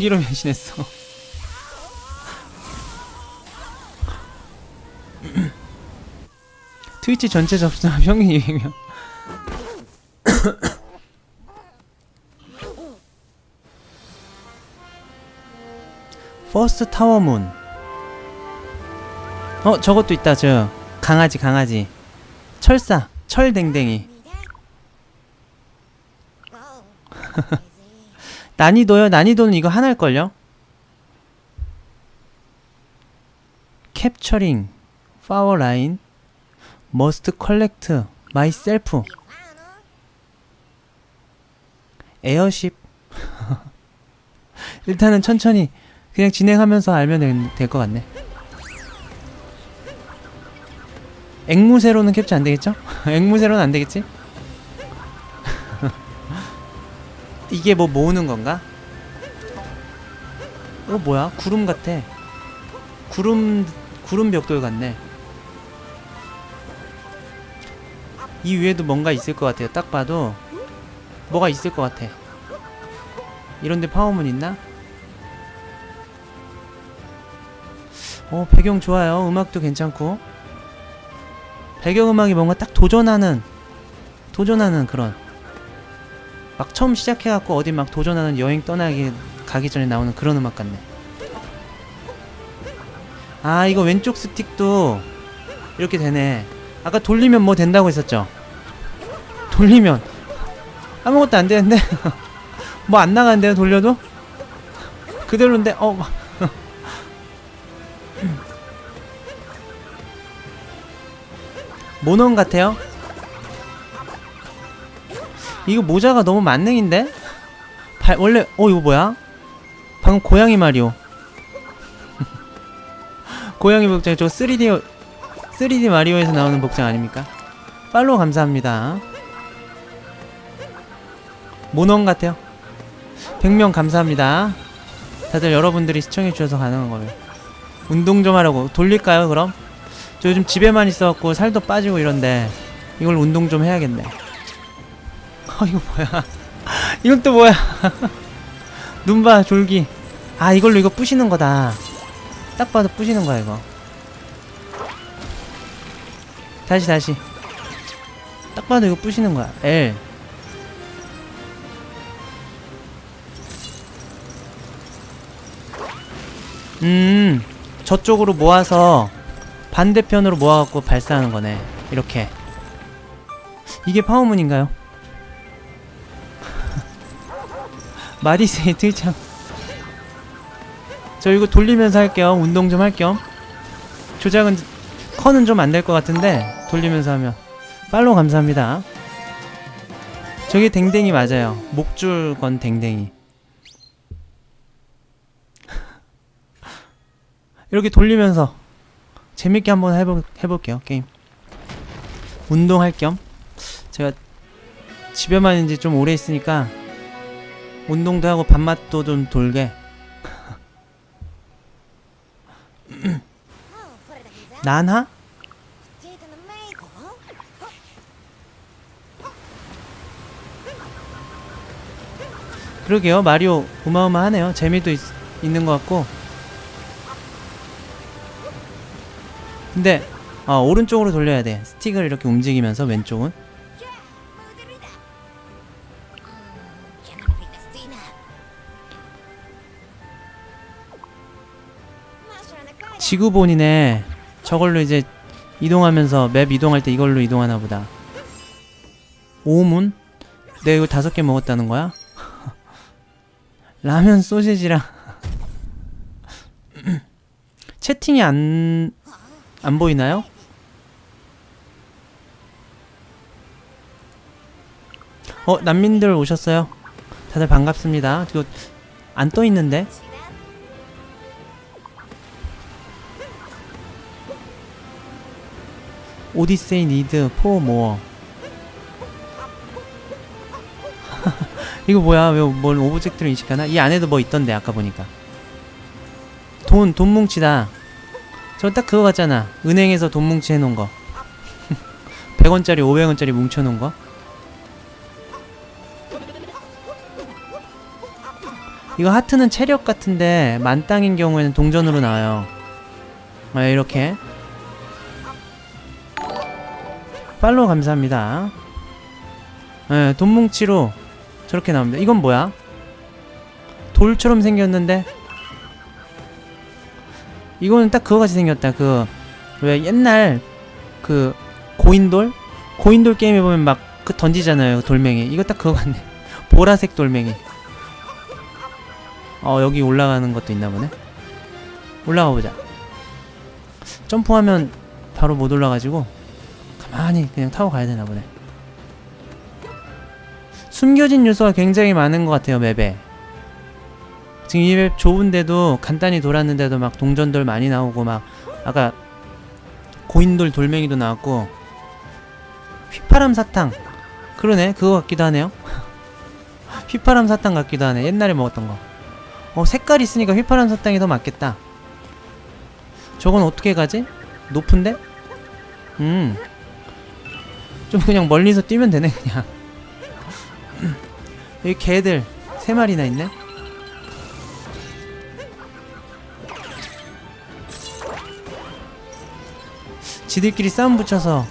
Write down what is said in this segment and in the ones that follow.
기로 변신했어. 트위치 전체 접수자 평균 200명. 퍼스트 타워문. 어, 저것도 있다. 저 강아지 강아지. 철사 철댕댕이. 난이도요? 난이도는 이거 하나일걸요? 캡처링, 파워 라인, 머스트 컬렉트, 마이셀프, 에어쉽. 일단은 천천히 그냥 진행하면서 알면 될 것 같네. 앵무새로는 캡처 안 되겠죠? 앵무새로는 안 되겠지? 이게 뭐 모으는 건가? 이거 뭐야? 구름 같아. 구름 구름 벽돌 같네. 이 위에도 뭔가 있을 것 같아요. 딱 봐도 뭐가 있을 것 같아. 이런데 파워문 있나? 어 배경 좋아요. 음악도 괜찮고 배경 음악이 뭔가 딱 도전하는 도전하는 그런 막 처음 시작해갖고 어디 막 도전하는 여행 떠나기 가기 전에 나오는 그런 음악 같네. 아 이거 왼쪽 스틱도 이렇게 되네. 아까 돌리면 뭐 된다고 했었죠? 돌리면 아무것도 안 되는데 뭐 안 나가는데요 돌려도 그대로인데 어 막. 모넌 같아요. 이거 모자가 너무 만능인데? 발, 원래 어 이거 뭐야? 방금 고양이 마리오 고양이 복장 저 3D 3D 마리오에서 나오는 복장 아닙니까? 팔로우 감사합니다 모넌 같아요 100명 감사합니다 다들 여러분들이 시청해주셔서 가능한 거예요 운동 좀 하려고 돌릴까요 그럼? 저 요즘 집에만 있어갖고 살도 빠지고 이런데 이걸 운동 좀 해야겠네 어 이거 뭐야? 이건 또 뭐야? 눈봐 졸기. 아 이걸로 이거 부시는 거다. 딱 봐도 부시는 거야 이거. 다시 다시. 딱 봐도 이거 부시는 거야. L. 음 저쪽으로 모아서 반대편으로 모아갖고 발사하는 거네. 이렇게. 이게 파워문인가요? 마디세이 트위참. 저 이거 돌리면서 할게요. 운동 좀 할 겸 조작은 커는 좀 안 될 것 같은데 돌리면서 하면. 팔로우 감사합니다. 저게 댕댕이 맞아요. 목줄 건 댕댕이. 이렇게 돌리면서 재밌게 한번 해보, 해볼게요 게임. 운동할 겸. 제가 집에만 이제 좀 오래 있으니까 운동도 하고 밥맛도 좀 돌게. 난하? 그러게요. 마리오 어마어마하네요. 재미도 있, 있는 것 같고. 근데 아 오른쪽으로 돌려야 돼. 스틱을 이렇게 움직이면서 왼쪽은 지구 본이네 저걸로 이제 이동하면서 맵 이동할 때 이걸로 이동하나 보다 오문? 내가 이거 다섯 개 먹었다는 거야? 라면 소시지랑 채팅이 안... 안 보이나요? 어 난민들 오셨어요 다들 반갑습니다 이거 안 떠있는데? 오디세이 니드 포 모어. 이거 뭐야? 왜 뭘 오브젝트를 인식하나? 이 안에도 뭐 있던데 아까 보니까. 돈 돈 뭉치다. 저 딱 그거 같잖아. 은행에서 돈 뭉치 해놓은 거. 100원짜리 500원짜리 뭉쳐놓은 거. 이거 하트는 체력 같은데 만땅인 경우에는 동전으로 나와요. 아, 이렇게. 팔로우 감사합니다. 예, 돈뭉치로 저렇게 나옵니다. 이건 뭐야? 돌처럼 생겼는데 이거는 딱 그거 같이 생겼다. 그 왜 옛날 그 고인돌 고인돌 게임에 보면 막 그 던지잖아요. 돌멩이. 이거 딱 그거 같네. 보라색 돌멩이. 어 여기 올라가는 것도 있나 보네. 올라가 보자. 점프하면 바로 못 올라가지고 가만히 그냥 타고 가야 되나 보네. 숨겨진 요소가 굉장히 많은 것 같아요 맵에. 지금 이맵 좁은데도 간단히 돌았는데도 막 동전돌 많이 나오고 막 아까 고인돌 돌멩이도 나왔고 휘파람 사탕 그러네 그거 같기도 하네요 휘파람 사탕 같기도 하네 옛날에 먹었던 거 어 색깔 있으니까 휘파람 사탕이 더 맞겠다 저건 어떻게 가지? 높은데? 음 좀 그냥 멀리서 뛰면 되네 그냥. 여기 개들 세 마리나 있네? 지들끼리 싸움 붙여서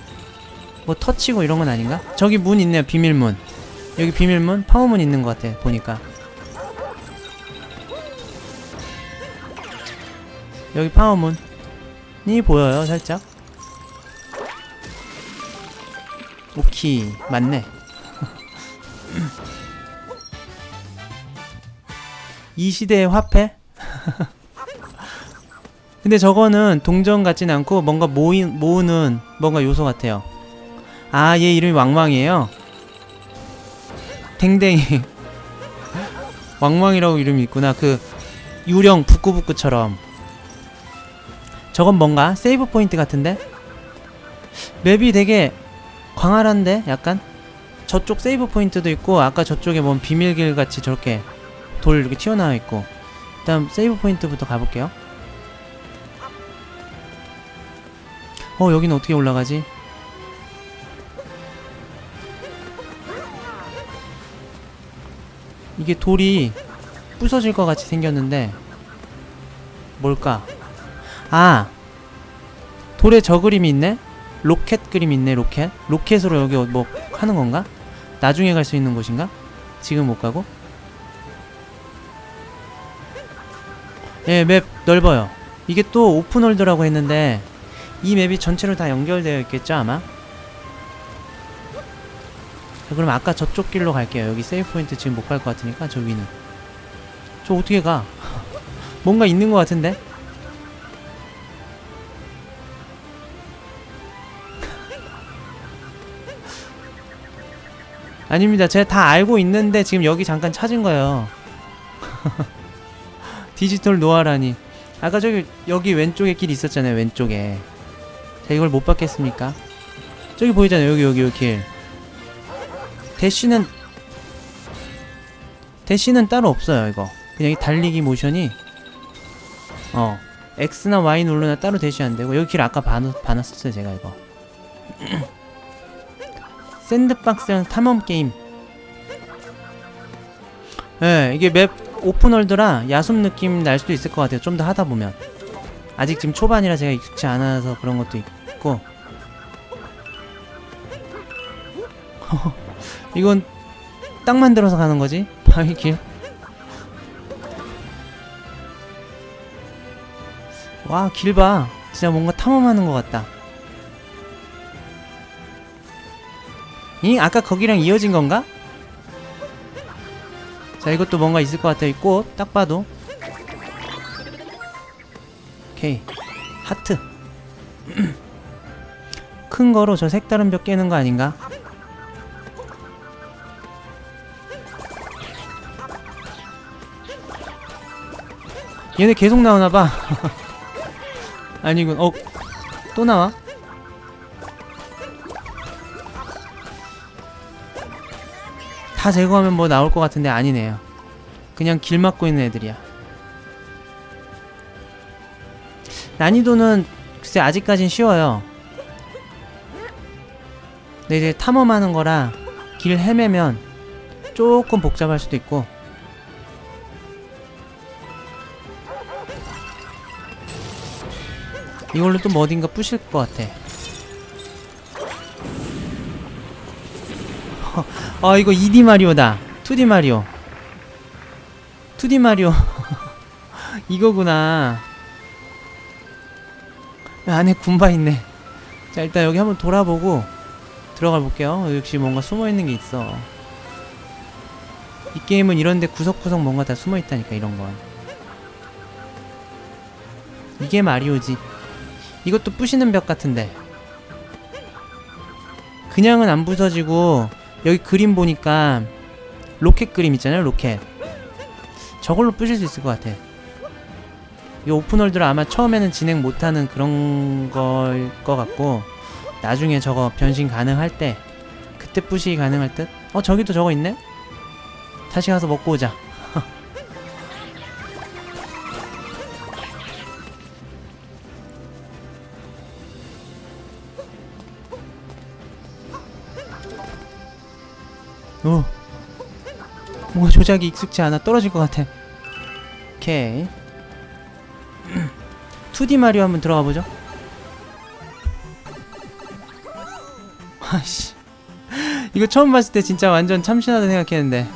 뭐 터치고 이런 건 아닌가? 저기 문 있네요 비밀문. 여기 비밀문? 파워문 있는 것 같아 보니까. 여기 파워문이 보여요 살짝 오키 맞네 이 시대의 화폐? 근데 저거는 동전 같진 않고 뭔가 모이, 모으는 뭔가 요소 같아요. 아, 얘 이름이 왕왕이에요. 댕댕이. 왕왕이라고 이름이 있구나. 그 유령 부끄부끄처럼. 저건 뭔가 세이브 포인트 같은데? 맵이 되게 광활한데 약간 저쪽 세이브 포인트도 있고 아까 저쪽에 뭔 비밀길 같이 저렇게 돌 이렇게 튀어나와 있고 일단 세이브 포인트부터 가볼게요. 어 여기는 어떻게 올라가지? 이게 돌이 부서질 것 같이 생겼는데 뭘까? 아 돌에 저 그림이 있네? 로켓 그림이 있네 로켓 로켓으로 여기 뭐 하는 건가? 나중에 갈 수 있는 곳인가? 지금 못 가고? 예, 맵 넓어요. 이게 또 오픈월드라고 했는데 이 맵이 전체로 다 연결되어 있겠죠 아마? 자, 그럼 아까 저쪽 길로 갈게요. 여기 세이브 포인트 지금 못 갈 것 같으니까 저 위는. 저 어떻게 가? 뭔가 있는 것 같은데? 아닙니다. 제가 다 알고 있는데 지금 여기 잠깐 찾은 거예요. 디지털 노아라니. 아까 저기 여기 왼쪽에 길 있었잖아요. 왼쪽에. 자 이걸 못 받겠습니까? 저기 보이잖아요. 여기 여기 여기 길. 대쉬는 대쉬는 따로 없어요. 이거 그냥 이 달리기 모션이 어 X나 Y 누르나 따로 대쉬 안 되고 여기 길 아까 봐놨, 봐놨었어요. 제가 이거. 샌드박스랑 탐험 게임. 예, 이게 맵 오픈월드라 야숨 느낌 날 수도 있을 것 같아요. 좀 더 하다 보면. 아직 지금 초반이라 제가 익숙치 않아서 그런 것도 있고. 이건 딱 만들어서 가는 거지? 바위 길. 와, 길 봐. 진짜 뭔가 탐험하는 것 같다. 이 아까 거기랑 이어진 건가? 자 이것도 뭔가 있을 것 같아요 꽃딱 봐도 오케이 하트 큰 거로 저 색다른 벽 깨는 거 아닌가? 얘네 계속 나오나봐 아니군 어 또 나와? 다 제거하면 뭐 나올 것 같은데 아니네요. 그냥 길 막고 있는 애들이야. 난이도는 글쎄 아직까진 쉬워요. 근데 이제 탐험하는 거라 길 헤매면 조금 복잡할 수도 있고 이걸로 또 뭐 어딘가 부실 것 같아. 아 이거 2D 마리오다. 2D 마리오. 2D 마리오. 이거구나. 안에 군바 있네. 자 일단 여기 한번 돌아보고 들어가 볼게요. 역시 뭔가 숨어 있는 게 있어. 이 게임은 이런데 구석구석 뭔가 다 숨어 있다니까 이런 건. 이게 마리오지. 이것도 부시는 벽 같은데. 그냥은 안 부서지고 여기 그림 보니까 로켓 그림 있잖아요. 로켓. 저걸로 부실 수 있을 것 같아. 이 오픈월드를 아마 처음에는 진행 못하는 그런 걸 것 같고 나중에 저거 변신 가능할 때 그때 부시기 가능할 듯? 어 저기도 저거 있네? 다시 가서 먹고 오자 오 뭔가 조작이 익숙치 않아 떨어질 것 같아 오케이 2D 마리오 한번 들어가 보죠. 아씨. 이거 처음 봤을 때 진짜 완전 참신하다 생각했는데.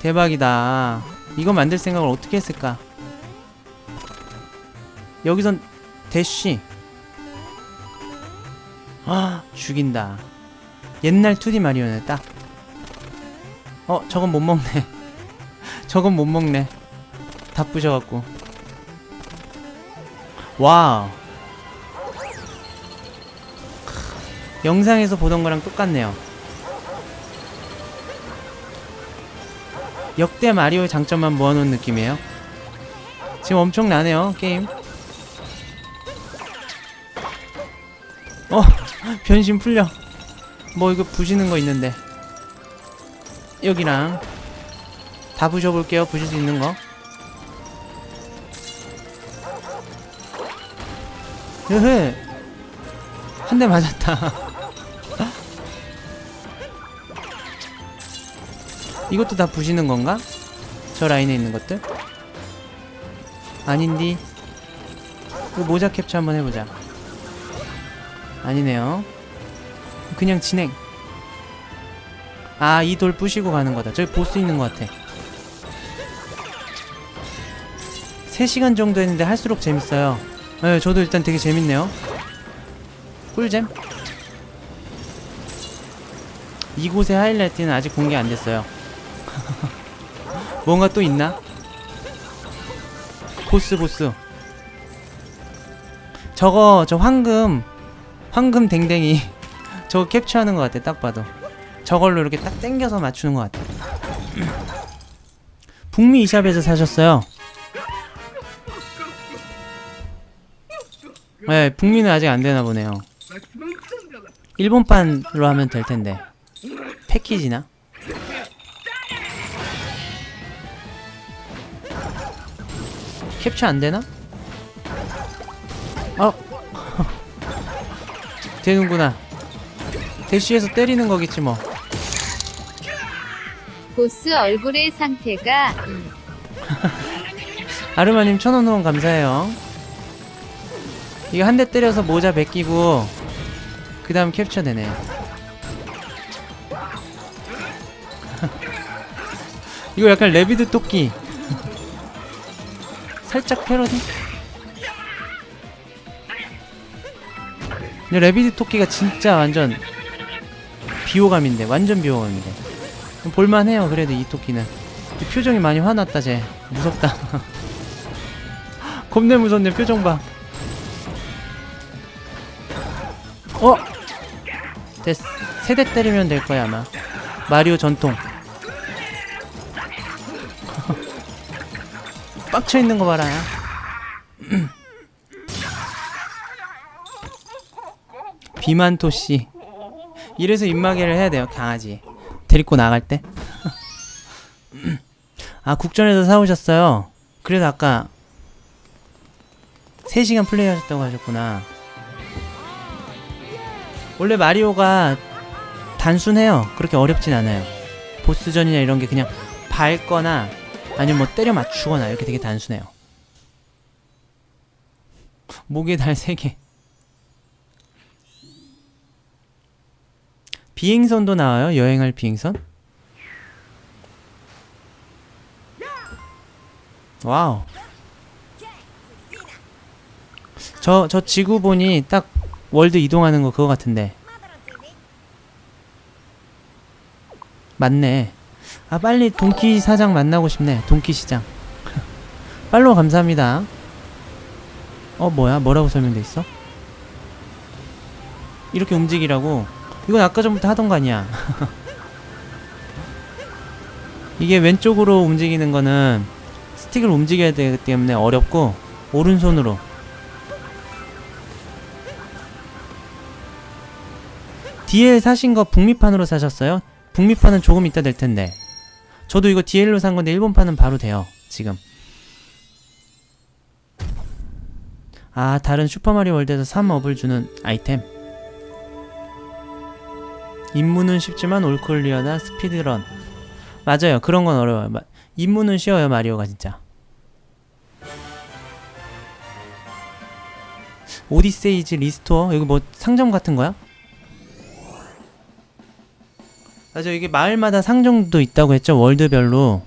대박이다. 이거 만들 생각을 어떻게 했을까? 여기선 대쉬. 아, 죽인다. 옛날 2D 마리오네, 딱. 어, 저건 못 먹네. 저건 못 먹네. 다 부셔갖고. 와우. 크, 영상에서 보던 거랑 똑같네요. 역대 마리오의 장점만 모아놓은 느낌이에요. 지금 엄청나네요, 게임. 어, 변신 풀려. 뭐 이거 부시는 거 있는데. 여기랑 다 부셔볼게요, 부실 수 있는 거. 흐흐. 한 대 맞았다. 이것도 다 부시는 건가? 저 라인에 있는 것들? 아닌디. 이거 모자 캡처 한번 해보자. 아니네요. 그냥 진행 아 이 돌 부시고 가는 거다 저기 보스 있는 것 같아 3시간 정도 했는데 할수록 재밌어요 네, 저도 일단 되게 재밌네요. 꿀잼? 이곳의 하이라이트는 아직 공개 안 됐어요. 뭔가 또 있나? 보스 보스. 저거 저 황금 황금 댕댕이 저거 캡처하는 것 같아 딱 봐도. 저걸로 이렇게 딱 당겨서 맞추는 것 같아. 북미 이샵에서 사셨어요. 네, 북미는 아직 안 되나 보네요. 일본판으로 하면 될 텐데. 패키지나? 캡처 안 되나? 어. 되는구나. 대쉬에서 때리는 거겠지 뭐. 보스 얼굴의 상태가 아르마님 천원 후원 감사해요. 이거 한 대 때려서 모자 벗기고 그 다음 캡처 되네. 이거 약간 레비드 토끼. 살짝 패러디? 근데 레비드 토끼가 진짜 완전 비호감인데 완전 비호감인데 볼만해요 그래도 이 토끼는 표정이 많이 화났다 쟤 무섭다 겁내 무섭네 표정 봐. 어? 됐어. 세대 때리면 될 거야 아마. 마리오 전통. 빡쳐 있는 거 봐라. 비만토 씨. 이래서 입마개를 해야 돼요 강아지. 데리고 나갈 때. 아 국전에서 사오셨어요. 그래서 아까 3시간 플레이 하셨다고 하셨구나. 원래 마리오가 단순해요. 그렇게 어렵진 않아요. 보스전이나 이런 게 그냥 밟거나 아니면 뭐 때려 맞추거나 이렇게 되게 단순해요. 목에 달 3개. 비행선도 나와요? 여행할 비행선? 와우. 저, 저 지구 보니 딱 월드 이동하는 거 그거 같은데. 맞네. 아, 빨리 동키 사장 만나고 싶네. 동키 시장. 팔로우 감사합니다. 어, 뭐야? 뭐라고 설명돼 있어? 이렇게 움직이라고. 이건 아까 전부터 하던 거 아니야. 이게 왼쪽으로 움직이는 거는 스틱을 움직여야 되기 때문에 어렵고 오른손으로 DL 사신 거 북미판으로 사셨어요? 북미판은 조금 이따 될 텐데. 저도 이거 DL로 산 건데 일본판은 바로 돼요. 지금. 아, 다른 슈퍼마리오 월드에서 3업을 주는 아이템. 임무는 쉽지만 올클리어나 스피드런. 맞아요. 그런 건 어려워요. 마- 임무는 쉬워요, 마리오가 진짜. 오디세이즈 리스토어? 여기 뭐 상점 같은 거야? 맞아 이게 마을마다 상점도 있다고 했죠 월드별로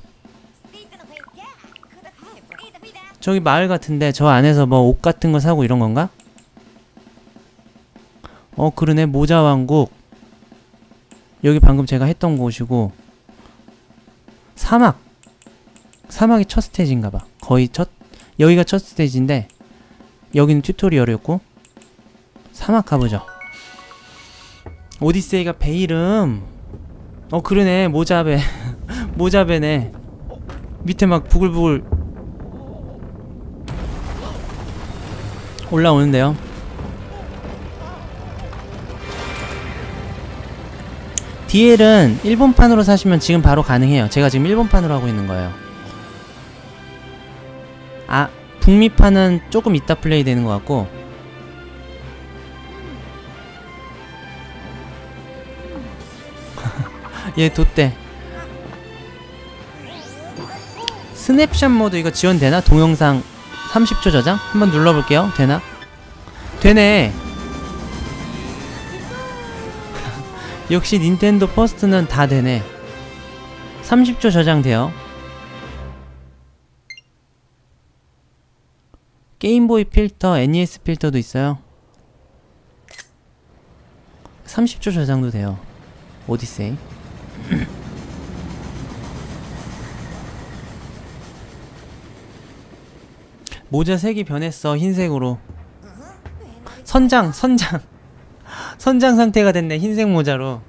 저기 마을 같은데 저 안에서 뭐 옷 같은 거 사고 이런 건가? 어 그러네 모자 왕국 여기 방금 제가 했던 곳이고 사막. 사막이 첫 스테이지인가 봐. 거의 첫 여기가 첫 스테이지인데 여기는 튜토리얼이었고 사막 가보죠. 오디세이가 배 이름. 어 그러네. 모자배 모자배네. 밑에 막 부글부글 올라오는데요 DL은 일본판으로 사시면 지금 바로 가능해요 제가 지금 일본판으로 하고 있는 거예요 아 북미판은 조금 이따 플레이 되는 것 같고 얘 돛대 스냅샷 모드 이거 지원되나? 동영상 30초 저장? 한번 눌러볼게요 되나? 되네 역시 닌텐도 퍼스트는 다 되네. 30초 저장돼요 게임보이 필터, NES 필터도 있어요. 30초 저장도 돼요. 오디세이. 모자 색이 변했어 흰색으로. 선장 선장 선장 상태가 됐네 흰색 모자로